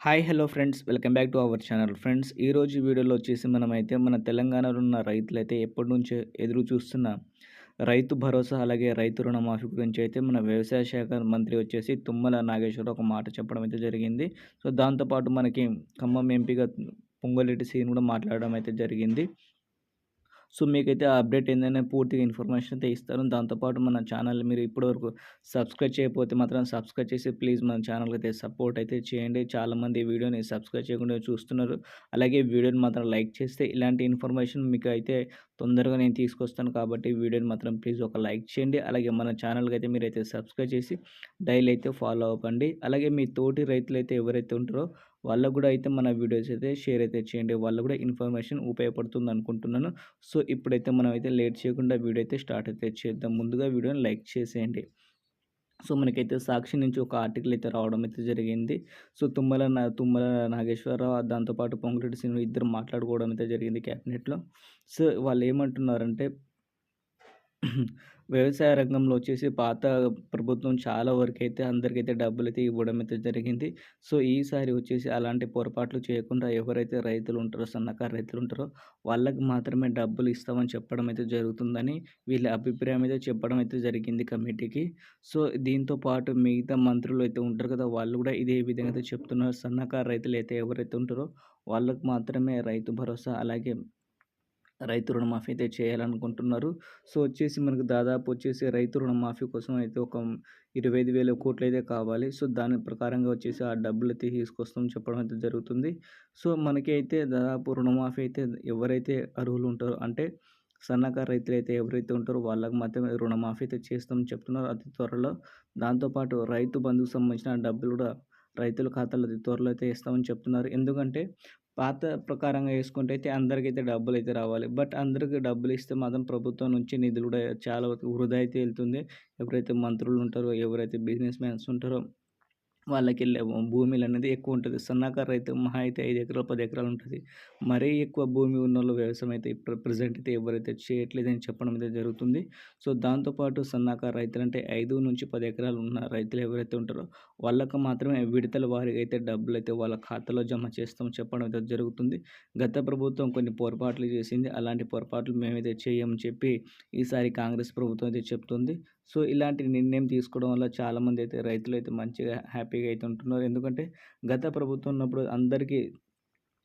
Hi hello friends welcome back to our channel friends ఈరోజు వీడియోలో వచ్చేసి మనమైతే మన తెలంగాణలో ఉన్న రైతులైతే ఎప్పటి నుంచో ఎదురు చూస్తున్న రైతు భరోసా అలాగే రైతు రుణమాఫీ గురించి అయితే మన వ్యవసాయ శాఖ మంత్రి వచ్చేసి తుమ్మల నాగేశ్వరరావు ఒక మాట చెప్పడం అయితే జరిగింది. సో దాంతోపాటు మనకి ఖమ్మం ఎంపీగా పొంగలేటి సీన్ కూడా మాట్లాడడం అయితే జరిగింది. సో మీకైతే ఆ అప్డేట్ ఏంటనే పూర్తిగా ఇన్ఫర్మేషన్ అయితే ఇస్తారు. దాంతోపాటు మన ఛానల్ మీరు ఇప్పటివరకు సబ్స్క్రైబ్ చేయకపోతే మాత్రం సబ్స్క్రైబ్ చేసి ప్లీజ్ మన ఛానల్కి అయితే సపోర్ట్ అయితే చేయండి. చాలామంది వీడియోని సబ్స్క్రైబ్ చేయకుండా చూస్తున్నారు. అలాగే వీడియోని మాత్రం లైక్ చేస్తే ఇలాంటి ఇన్ఫర్మేషన్ మీకు అయితే తొందరగా నేను తీసుకొస్తాను కాబట్టి వీడియోని మాత్రం ప్లీజ్ ఒక లైక్ చేయండి. అలాగే మన ఛానల్కి అయితే మీరైతే సబ్స్క్రైబ్ చేసి డైలీ అయితే ఫాలో అవ్వండి. అలాగే మీ తోటి రైతులు అయితే ఎవరైతే ఉంటారో వాళ్ళకు కూడా అయితే మన వీడియోస్ అయితే షేర్ అయితే చేయండి. వాళ్ళకు కూడా ఇన్ఫర్మేషన్ ఉపయోగపడుతుంది అనుకుంటున్నాను సో ఇప్పుడైతే మనం అయితే లేట్ చేయకుండా వీడియో అయితే స్టార్ట్ అయితే చేద్దాం. ముందుగా వీడియోని లైక్ చేసేయండి. సో మనకైతే సాక్షి నుంచి ఒక ఆర్టికల్ అయితే రావడం అయితే జరిగింది. సో తుమ్మల తుమ్మల నాగేశ్వరరావు దాంతోపాటు పొంగిరెడ్డి సింగ్ ఇద్దరు మాట్లాడుకోవడం అయితే జరిగింది క్యాబినెట్లో. సో వాళ్ళు ఏమంటున్నారంటే వ్యవసాయ రంగంలో వచ్చేసి పాత ప్రభుత్వం చాలా వరకు అయితే అందరికైతే డబ్బులు అయితే ఇవ్వడం అయితే జరిగింది. సో ఈసారి వచ్చేసి అలాంటి పొరపాట్లు చేయకుండా ఎవరైతే రైతులు ఉంటారో సన్నకారు రైతులు ఉంటారో వాళ్ళకి మాత్రమే డబ్బులు ఇస్తామని చెప్పడం అయితే జరుగుతుందని వీళ్ళ అభిప్రాయం అయితే చెప్పడం అయితే జరిగింది కమిటీకి. సో దీంతో పాటు మిగతా మంత్రులు అయితే ఉంటారు కదా వాళ్ళు కూడా ఇదే విధంగా అయితే చెప్తున్నారు. సన్నకారు రైతులు అయితే ఎవరైతే ఉంటారో వాళ్ళకు మాత్రమే రైతు భరోసా అలాగే రైతు రుణమాఫీ అయితే చేయాలనుకుంటున్నారు. సో వచ్చేసి మనకు దాదాపు వచ్చేసి రైతు రుణమాఫీ కోసం అయితే ఒక ఇరవై ఐదు వేల కోట్లు అయితే కావాలి. సో దాని ప్రకారంగా వచ్చేసి ఆ డబ్బులు అయితే తీసుకొస్తాం చెప్పడం అయితే జరుగుతుంది. సో మనకి అయితే దాదాపు రుణమాఫీ అయితే ఎవరైతే అర్హులు ఉంటారో అంటే సన్నకారు రైతులు అయితే ఎవరైతే ఉంటారో వాళ్ళకి మాత్రమే రుణమాఫీ అయితే చేస్తామని చెప్తున్నారు. అతి త్వరలో దాంతోపాటు రైతు బంధుకు సంబంధించిన డబ్బులు కూడా రైతుల ఖాతాలో అతి త్వరలో అయితే ఇస్తామని చెప్తున్నారు. ఎందుకంటే పాత ప్రకారంగా వేసుకుంటే అయితే అందరికైతే డబ్బులు అయితే రావాలి. బట్ అందరికి డబ్బులు ఇస్తే మాత్రం ప్రభుత్వం నుంచి నిధులు కూడా చాలా వృధా అయితే వెళ్తుంది. ఎవరైతే మంత్రులు ఉంటారో ఎవరైతే బిజినెస్ మ్యాన్స్ ఉంటారో వాళ్ళకి వెళ్ళే భూమిలు అనేది ఎక్కువ ఉంటుంది సన్నకారు రైతు మహా అయితే ఐదు ఎకరాలు పది ఎకరాలు ఉంటుంది మరీ ఎక్కువ భూమి ఉన్న వాళ్ళు వ్యవసాయం అయితే ప్రజెంట్ అయితే ఎవరైతే చేయట్లేదని చెప్పడం అయితే జరుగుతుంది. సో దాంతోపాటు సన్నకారు రైతులు అంటే ఐదు నుంచి పది ఎకరాలు ఉన్న రైతులు ఎవరైతే ఉంటారో వాళ్ళకు మాత్రమే విడతల వారికి అయితే డబ్బులు అయితే వాళ్ళ ఖాతాలో జమ చేస్తాం చెప్పడం అయితే జరుగుతుంది. గత ప్రభుత్వం కొన్ని పొరపాట్లు చేసింది. అలాంటి పొరపాట్లు మేమైతే చేయమని చెప్పి ఈసారి కాంగ్రెస్ ప్రభుత్వం అయితే చెప్తుంది. సో ఇలాంటి నిర్ణయం తీసుకోవడం వల్ల చాలామంది అయితే రైతులు అయితే మంచిగా హ్యాపీగా అయితే ఉంటున్నారు ఎందుకంటే గత ప్రభుత్వం ఉన్నప్పుడు అందరికీ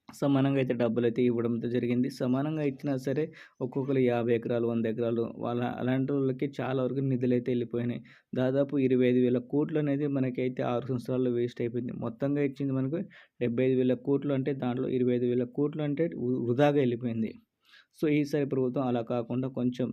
సమానంగా అయితే డబ్బులు అయితే ఇవ్వడంతో జరిగింది. సమానంగా ఇచ్చినా సరే ఒక్కొక్కరు యాభై ఎకరాలు వంద ఎకరాలు వాళ్ళ అలాంటి వాళ్ళకి చాలా వరకు నిధులు అయితే వెళ్ళిపోయినాయి. దాదాపు ఇరవై ఐదు వేల కోట్లు అనేది మనకైతే ఆరు సంవత్సరాల్లో వేస్ట్ అయిపోయింది. మొత్తంగా ఇచ్చింది మనకు డెబ్బై ఐదు వేల కోట్లు అంటే దాంట్లో ఇరవై ఐదు వేల కోట్లు అంటే వృధాగా వెళ్ళిపోయింది. సో ఈసారి ప్రభుత్వం అలా కాకుండా కొంచెం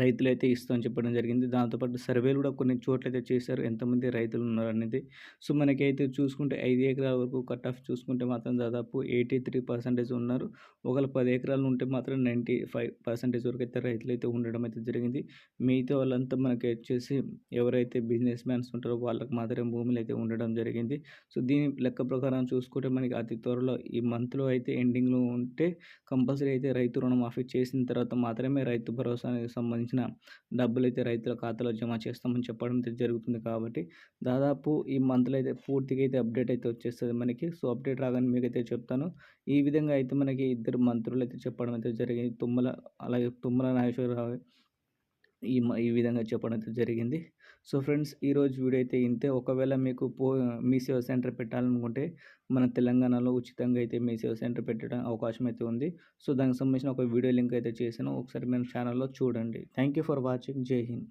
రైతులైతే ఇస్తామని చెప్పడం జరిగింది. దాంతోపాటు సర్వేలు కూడా కొన్ని చోట్ల అయితే చేశారు. ఎంతమంది రైతులు ఉన్నారు అనేది. సో మనకైతే చూసుకుంటే ఐదు ఎకరాల వరకు కట్ ఆఫ్ చూసుకుంటే మాత్రం దాదాపు ఎయిటీ త్రీ పర్సెంటేజ్ ఉన్నారు. ఒకవేళ పది ఎకరాలు ఉంటే మాత్రం నైంటీ ఫైవ్ పర్సెంటేజ్ వరకు అయితే రైతులు అయితే ఉండడం అయితే జరిగింది. మిగతా వాళ్ళంతా మనకి వచ్చేసి ఎవరైతే బిజినెస్ మ్యాన్స్ ఉంటారో వాళ్ళకి మాత్రమే భూములు అయితే ఉండడం జరిగింది. సో దీని లెక్క ప్రకారం చూసుకుంటే మనకి అతి త్వరలో ఈ మంత్లో అయితే ఎండింగ్లో ఉంటే కంపల్సరీ అయితే రైతు రుణమాఫీ చేసిన తర్వాత మాత్రమే రైతు భరోసా అనేది సంబంధించి సంబంధించిన డబ్బులు అయితే రైతుల ఖాతాలో జమ చేస్తామని చెప్పడం జరుగుతుంది కాబట్టి దాదాపు ఈ మంత్లో అయితే పూర్తిగా అయితే అప్డేట్ అయితే వచ్చేస్తుంది మనకి. సో అప్డేట్ రాగానే మీకైతే చెప్తాను. ఈ విధంగా అయితే మనకి ఇద్దరు మంత్రులు అయితే చెప్పడం అయితే జరిగింది. తుమ్మల అలాగే తుమ్మల నాగేశ్వరరావు ఈ ఈ విధంగా చెప్పడం అయితే జరిగింది. సో ఫ్రెండ్స్ ఈరోజు వీడియో అయితే ఇంతే. ఒకవేళ మీకు పో మీ సేవ సెంటర్ పెట్టాలనుకుంటే మన తెలంగాణలో ఉచితంగా అయితే మీ సేవ సెంటర్ పెట్టడం అవకాశం అయితే ఉంది. సో దానికి సంబంధించిన ఒక వీడియో లింక్ అయితే చేశాను. ఒకసారి మన ఛానల్లో చూడండి. Thank you for watching. Jai Hind.